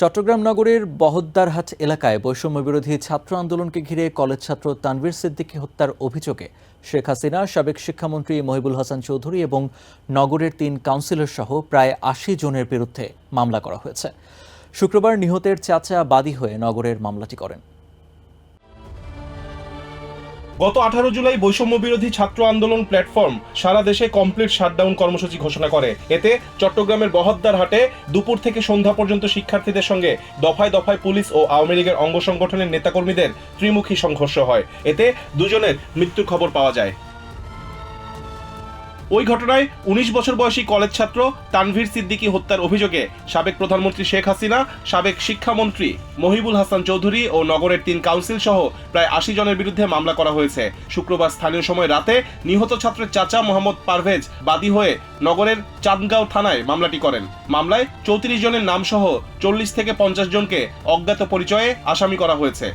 চট্টগ্রাম নগরের বহদ্দারহাট এলাকায় বৈষম্য বিরোধী ছাত্র আন্দোলনকে ঘিরে কলেজ ছাত্র তানভীর সিদ্দিকী হত্যার অভিযোগে শেখ হাসিনা, সাবেক শিক্ষামন্ত্রী মহিবুল হাসান চৌধুরী এবং নগরের তিন কাউন্সিলর সহ প্রায় আশি জনের বিরুদ্ধে মামলা করা হয়েছে। শুক্রবার নিহতের চাচা বাদী হয়ে নগরের মামলাটি করেন। গত আঠারো জুলাই বৈষম্য বিরোধী ছাত্র আন্দোলন প্ল্যাটফর্ম সারা দেশে কমপ্লিট শাটডাউন কর্মসূচি ঘোষণা করে। এতে চট্টগ্রামের বহদ্দার হাটে দুপুর থেকে সন্ধ্যা পর্যন্ত শিক্ষার্থীদের সঙ্গে দফায় দফায় পুলিশ ও আওয়ামী লীগের অঙ্গ সংগঠনের নেতাকর্মীদের ত্রিমুখী সংঘর্ষ হয়। এতে দুজনের মৃত্যুর খবর পাওয়া যায়। ওই ঘটনায় উনিশ বছর বয়সী কলেজ ছাত্র তানভীর সিদ্দিকী হত্যার অভিযোগে সাবেক প্রধানমন্ত্রী শেখ হাসিনা, সাবেক শিক্ষামন্ত্রী মহিবুল হাসান চৌধুরী ও নগরের তিন কাউন্সিল সহ প্রায় আশি জনের বিরুদ্ধে মামলা করা হয়েছে। শুক্রবার স্থানীয় সময় রাতে নিহত ছাত্রের চাচা মোহাম্মদ পারভেজ বাদী হয়ে নগরের চাঁদগাঁও থানায় মামলাটি করেন। মামলায় চৌত্রিশ জনের নাম সহ চল্লিশ থেকে পঞ্চাশ জনকে অজ্ঞাত পরিচয়ে আসামি করা হয়েছে।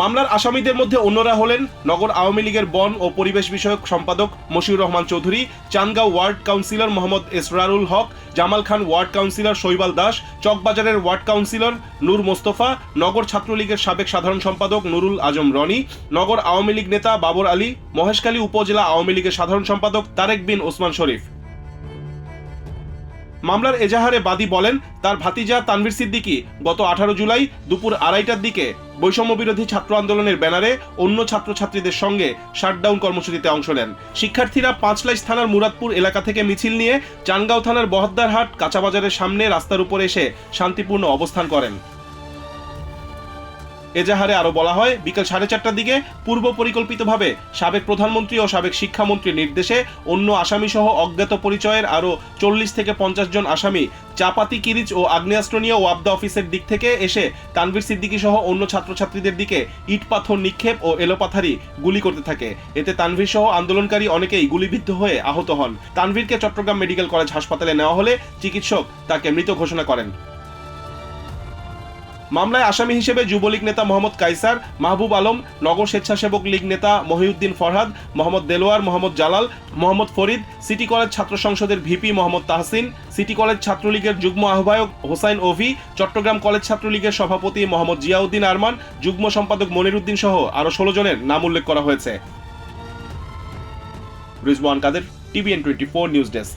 মামলার আসামিদের মধ্যে অন্যরা হলেন নগর আওয়ামী লীগের বন ও পরিবেশ বিষয়ক সম্পাদক Moshiur Rahman Chowdhury, Chandgaon ward councillor Mohammad Esrarul Haque, Jamal Khan ward councillor Shaibal Das, চকবাজারের ward councillor নূর মোস্তফা, নগর ছাত্রলীগের সাবেক সাধারণ সম্পাদক নুরুল আজম রনি, নগর আওয়ামী লীগ নেতা বাবর আলী, মহেশখালী উপজেলা আওয়ামী লীগের সাধারণ সম্পাদক তারেক বিন ওসমান শরীফ। মামলার এজাহারে বাদী বলেন, তার ভাতিজা তানভীর সিদ্দিকী গত আঠারো জুলাই দুপুর আড়াইটার দিকে বৈষম্য বিরোধী ছাত্র আন্দোলনের ব্যানারে অন্য ছাত্রছাত্রীদের সঙ্গে শাটডাউন কর্মসূচিতে অংশ নেন। শিক্ষার্থীরা পাঁচলাইশ থানার মুরাদপুর এলাকা থেকে মিছিল নিয়ে চানগাঁও থানার বহদ্দারহাট কাঁচাবাজারের সামনে রাস্তার উপর এসে শান্তিপূর্ণ অবস্থান করেন। এজাহারে আরও বলা হয়, বিকেল সাড়ে চারটার দিকে পূর্ব পরিকল্পিতভাবে সাবেক প্রধানমন্ত্রী ও সাবেক শিক্ষামন্ত্রীর নির্দেশে অন্য আসামি সহ অজ্ঞাত পরিচয়ের আরও চল্লিশ থেকে পঞ্চাশ জন আসামি চাপাতি কিরিচ ও আগ্নেয়াস্ত্র নিয়ে ওয়াবদা অফিসের দিক থেকে এসে তানভীর সিদ্দিকী সহ অন্য ছাত্রছাত্রীদের দিকে ইট পাথর নিক্ষেপ ও এলোপাথারি গুলি করতে থাকে। এতে তানভীর সহ আন্দোলনকারী অনেকেই গুলিবিদ্ধ হয়ে আহত হন। তানভীরকে চট্টগ্রাম মেডিকেল কলেজ হাসপাতালে নেওয়া হলে চিকিৎসক তাকে মৃত ঘোষণা করেন। মামলায় আসামি হিসেবে যুবলীগ নেতা মোহাম্মদ কাইসার, মাহবুব আলম, নগর স্বেচ্ছাসেবক লীগ নেতা মহিউদ্দিন ফরহাদ, মোহাম্মদ দেলোয়ার, মোহাম্মদ জালাল, মোহাম্মদ ফরিদ, সিটি কলেজ ছাত্র সংসদের VP Mohammad Tahsin, city college ছাত্রলীগের যুগ্ম আহ্বায়ক হোসাইন ওভি, চট্টগ্রাম কলেজ ছাত্রলীগের সভাপতি মোহাম্মদ জিয়াউদ্দিন আরমান, যুগ্ম সম্পাদক মনিরুদ্দিন সহ আরও ষোলো জনের নাম উল্লেখ করা হয়েছে। Rizwan Kader, TVN twenty four news desk.